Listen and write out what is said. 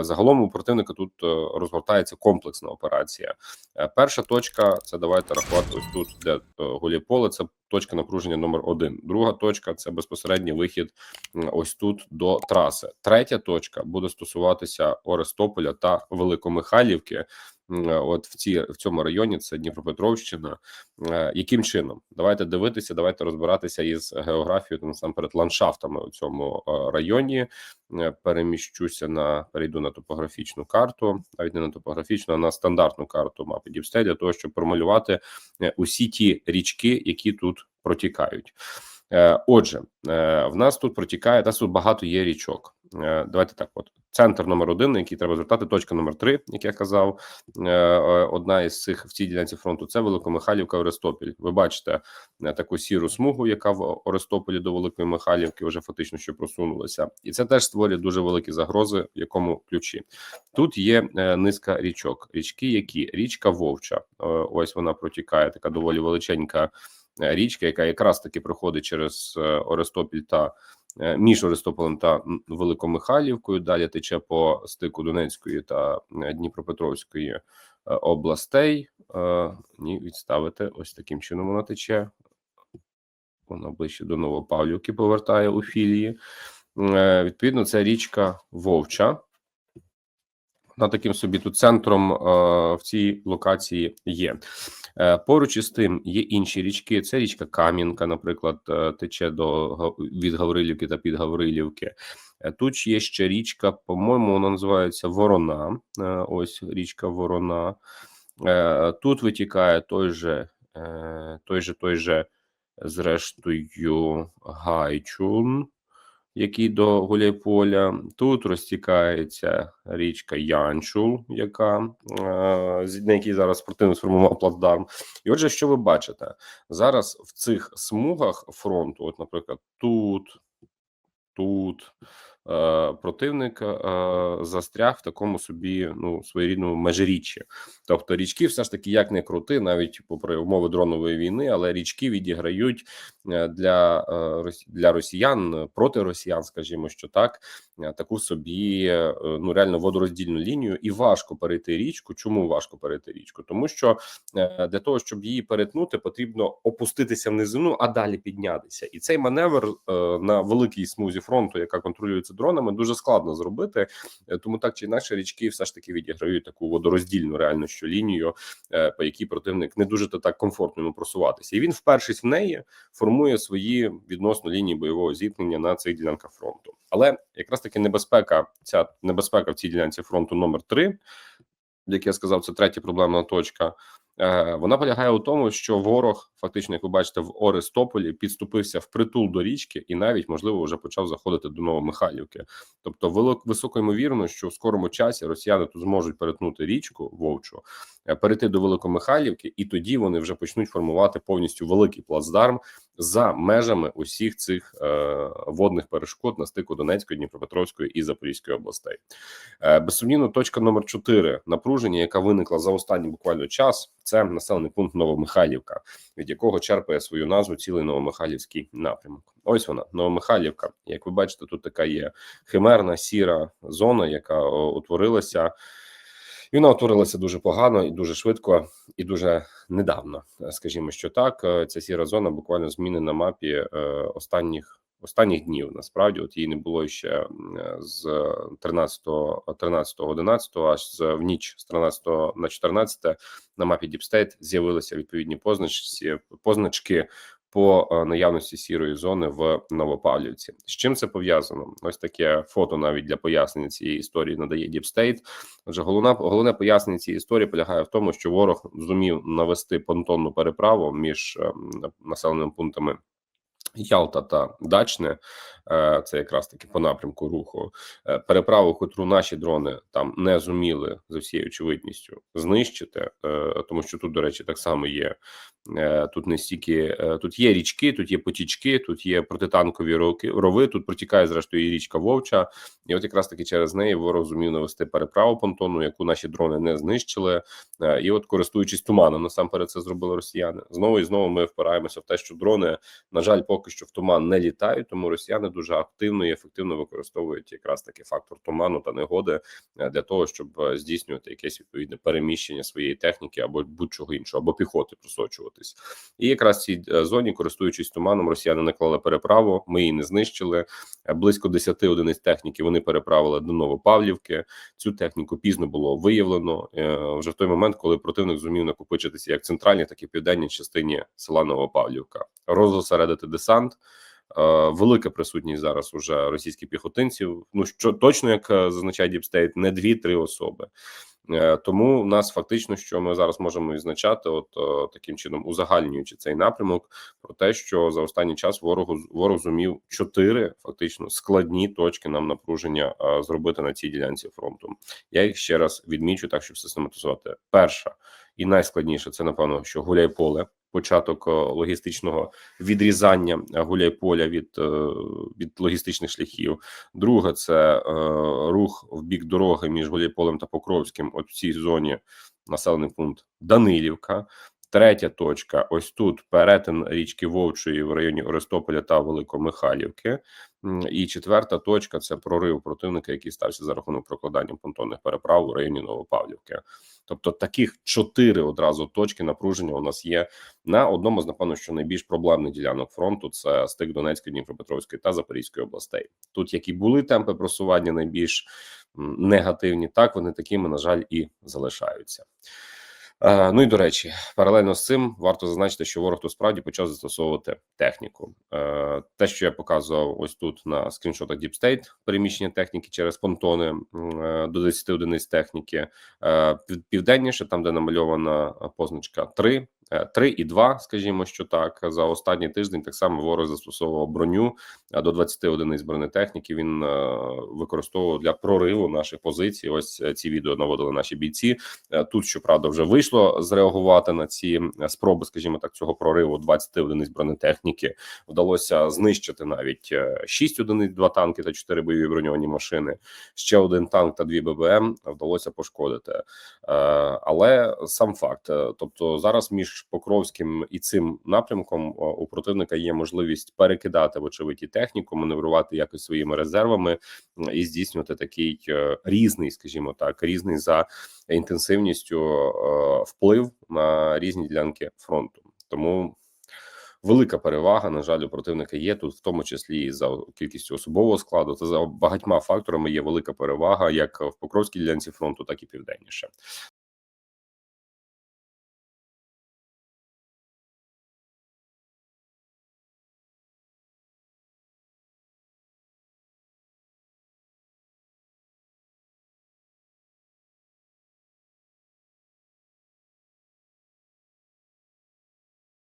Загалом у противника тут розгортається комплексна операція. Перша точка це давайте рахувати ось тут, де Гуліполе. Це точка напруження номер один. Друга точка це безпосередній вихід ось тут до траси. Третя точка буде стосуватися Орестополя та Великомихайлівки. От в ці в цьому районі це Дніпропетровщина. Е, яким чином давайте дивитися, давайте розбиратися із географією там насамперед ландшафтами у цьому е, районі. Е, переміщуся на перейду на топографічну карту, навіть не на топографічну, а на стандартну карту мапи Діпстей для того, щоб промалювати усі ті річки, які тут протікають. Отже, в нас тут протікає та тут багато є річок. Давайте так, от. Центр номер один, на який треба звертати, точка номер три, як я казав, е, е, одна із цих в цій ділянці фронту це Великомихайлівка, Орестопіль. Ви бачите е, таку сіру смугу, яка в Орестополі до Великої Михайлівки вже фактично що просунулася, і це теж створює дуже великі загрози, в якому ключі. Тут є низка річок, річки, які річка Вовча, ось вона протікає, така доволі величенька річка, яка якраз таки проходить через Орестопіль та Е, між Аристополем та Великомихайлівкою. Далі тече по стику Донецької та е, Дніпропетровської е, областей. Ні, відставити ось таким чином вона тече. Вона ближче до Новопавлівки повертає у філії. Відповідно, це річка Вовча. Вона таким собі тут центром в цій локації є. Е, поруч із тим є інші річки. Це річка Кам'янка, наприклад, е, тече до від Гаврилівки та під Гаврилівки. Е, тут є ще річка, по-моєму, вона називається Ворона. Ось річка Ворона. Тут витікає той же, той же, той же, зрештою, Гайчун який до Гуляйполя. Тут розтікається річка Янчул, яка е, на якій зараз спортивно сформував плацдарм. І отже, що ви бачите зараз в цих смугах фронту? От, наприклад, тут, тут. Е, противник е, застряг в такому собі ну своєрідному межиріччі. Тобто річки, все ж таки, як не крути, навіть попри умови дронової війни, але річки відіграють е, для для росіян проти росіян, скажімо, що так, таку собі ну реально водороздільну лінію, і важко перейти річку. Чому важко перейти річку? Тому що для того, щоб її перетнути, потрібно опуститися в низину, а далі піднятися. І цей маневр на великій смузі фронту, яка контролюється дронами дуже складно зробити, е, тому так чи інакше річки все ж таки відіграють таку водороздільну реальну що лінію, е, по якій противник не дуже то так комфортно йому просуватися, і він, впершись в неї, формує свої відносно лінії бойового зіткнення на цих ділянках фронту. Але якраз таки небезпека, ця небезпека в цій ділянці фронту номер 3 як я сказав, це третя проблемна точка. Е, вона полягає у тому, що ворог, фактично, як ви бачите, в Орестополі підступився в притул до річки, і навіть можливо вже почав заходити до Новомихайлівки. Тобто, високо ймовірно, що в скорому часі росіяни тут зможуть перетнути річку Вовчу, е, перейти до Великомихайлівки, і тоді вони вже почнуть формувати повністю великий плацдарм за межами усіх цих е, водних перешкод на стику Донецької, Дніпропетровської і Запорізької областей. Е, Безсумнівно, точка номер 4 напруження, яка виникла за останній буквально час. Це населений пункт Новомихайлівка, від якого черпає свою назву цілий Новомихайлівський напрямок. Ось вона Новомихайлівка. Як ви бачите, тут така є химерна сіра зона, яка утворилася. І вона утворилася дуже погано і дуже швидко, і дуже недавно. Скажімо, що так, ця сіра зона буквально зміни на мапі е, останніх останніх днів. Насправді, от її не було ще з 13 13 11 аж з в ніч з 13 на 14 на мапі Діпстейт з'явилися відповідні позначки позначки по е, наявності сірої зони в Новопавлівці. З чим це пов'язано? Ось таке фото навіть для пояснення цієї історії надає Діпстейт. Отже, головна головне пояснення цієї історії полягає в тому, що ворог зумів навести понтонну переправу між ем, населеними пунктами. Ялта та Дачне, е, це якраз таки по напрямку руху. Е, переправу, котру наші дрони там не зуміли за всією очевидністю знищити, е, тому що тут, до речі, так само є. Тут не стільки тут є річки, тут є потічки, тут є протитанкові рови. Тут протікає зрештою і річка Вовча, і от якраз таки через неї ворог зумів навести переправу понтону, яку наші дрони не знищили. І, от, користуючись туманом, насамперед це зробили росіяни. Знову і знову ми впираємося в те, що дрони, на жаль, поки що в туман не літають, тому росіяни дуже активно і ефективно використовують якраз таки фактор туману та негоди е, для того, щоб е, здійснювати якесь відповідне переміщення своєї техніки або будь-чого іншого, або піхоти просочуватись. І якраз в цій е, зоні, користуючись туманом, росіяни наклали переправу. Ми її не знищили. Е, Близько 10 одиниць техніки вони переправили до Новопавлівки. Цю техніку пізно було виявлено е, вже в той момент, коли противник зумів накопичитися як в центральній, так і в південній частині села Новопавлівка. Розосередити десант. Велика присутність зараз уже російських піхотинців. Ну що точно як зазначає Діпстейт, не дві-три особи. Е, Тому в нас фактично, що ми зараз можемо відзначати, от е, таким чином, узагальнюючи цей напрямок, про те, що за останній час ворогу ворог зумів чотири фактично складні точки нам напруження е, зробити на цій ділянці фронту. Я їх ще раз відмічу, так щоб систематизувати. Перша і найскладніше це напевно, що гуляйполе. Початок е, логістичного відрізання е, гуляйполя від, е, від логістичних шляхів. Друге це рух в бік дороги між Гуляйполем та Покровським. От в цій зоні населений пункт Данилівка. Третя точка: ось тут перетин річки Вовчої в районі Орестополя та Великомихайлівки. І четверта точка це прорив противника, який стався за рахунок прокладання понтонних переправ у районі Новопавлівки. Тобто таких чотири одразу точки напруження у нас є на одному з напевно, що найбільш проблемних ділянок фронту це стик Донецької, Дніпропетровської та Запорізької областей. Тут які були темпи просування найбільш негативні, так вони такими на жаль і залишаються. Е, Ну і до речі, паралельно з цим варто зазначити, що ворог тут справді почав застосовувати техніку. Е, Те, що я показував ось тут на скріншотах Deep State, переміщення техніки через понтони е, до 10 одиниць техніки. Південніше, там де намальована позначка 3, е, 3 і 2, скажімо, що так за останній тиждень так само ворог застосовував броню до 20 одиниць бронетехніки. Він е, використовував для прориву наших позицій. Ось е, ці відео наводили наші бійці. Е, Тут щоправда вже вийшло зреагувати на ці е, спроби, скажімо так, цього прориву 20 одиниць бронетехніки. Вдалося знищити навіть 6 одиниць, 2 танки та 4 бойові броньовані машини. Ще один танк та 2 ББМ вдалося пошкодити. Е, Але сам факт, е, тобто зараз між Покровським і цим напрямком у противника є можливість перекидати вочевидь і техніку, маневрувати якось своїми резервами і здійснювати такий е, різний, скажімо так, різний за інтенсивністю вплив на різні ділянки фронту. Тому велика перевага, на жаль, у противника є тут, в тому числі і за кількістю особового складу. Та за багатьма факторами є велика перевага як в Покровській ділянці фронту, так і південніше.